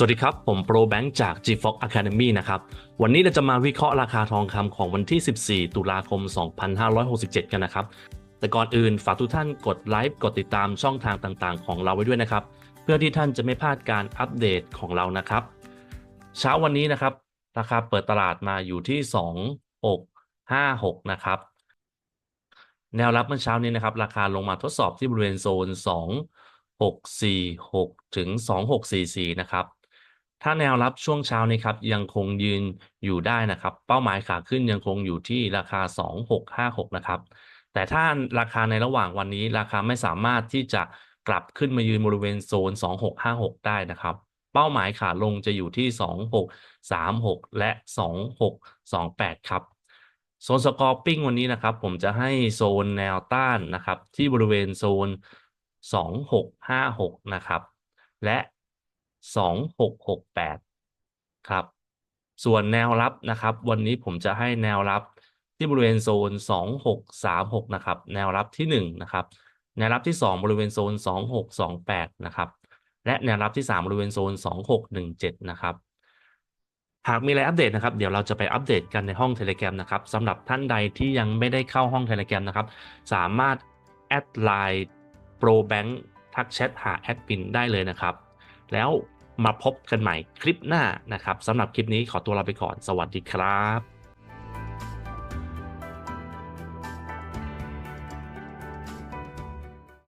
สวัสดีครับ ผมโปรแบงค์จาก GFox Academy นะครับ วันนี้เราจะมาวิเคราะห์ราคาทองคำของวันที่ 14 ตุลาคม 2567 กันนะครับ แต่ก่อนอื่นฝากทุกท่านกดไลค์กดติดตามช่องทางต่างๆ ของเราไว้ด้วยนะครับ เพื่อที่ท่านจะไม่พลาดการอัปเดตของเรานะครับ เช้าวันนี้นะครับ ราคาเปิดตลาดมาอยู่ที่ 2 6 5 6 นะครับ แนวรับเมื่อเช้านี้นะครับ ราคาลงมาทดสอบที่บริเวณโซน 2 6 4 6 ถึง 2 6 4 4 นะครับ ถ้าแนวรับช่วงเช้านี้ครับยังคงยืนอยู่ได้นะครับ เป้าหมายขาขึ้นยังคงอยู่ที่ราคา 2656 นะครับ แต่ถ้าราคาในระหว่างวันนี้ราคาไม่สามารถที่จะกลับขึ้นมายืนบริเวณโซน 2656 ได้นะครับ เป้าหมายขาลงจะอยู่ที่ 2636 และ 2628 ครับโซนสกอร์ปิ้งวันนี้นะครับ ผมจะให้โซนแนวต้านนะครับ ที่บริเวณโซน 2656 นะครับ และ 2668 ครับ ส่วนแนวรับนะครับ วันนี้ผมจะให้แนวรับที่บริเวณโซน 2636 นะครับ แนวรับที่ 1 นะครับ แนวรับที่ 2 บริเวณโซน 2628 นะครับ และแนวรับที่ 3 บริเวณโซน 2617 นะครับ หากมีอะไรอัปเดตนะครับ เดี๋ยวเราจะไปอัปเดตกันในห้อง Telegram นะครับสำหรับท่านใดที่ยังไม่ได้เข้าห้อง Telegram นะครับ สามารถแอดไลน์ Pro Bank ทักแชทหาแอดมินได้เลยนะครับ แล้วมาพบกันใหม่คลิปหน้านะครับสำหรับคลิปนี้ขอตัวลาไปก่อน สวัสดีครับ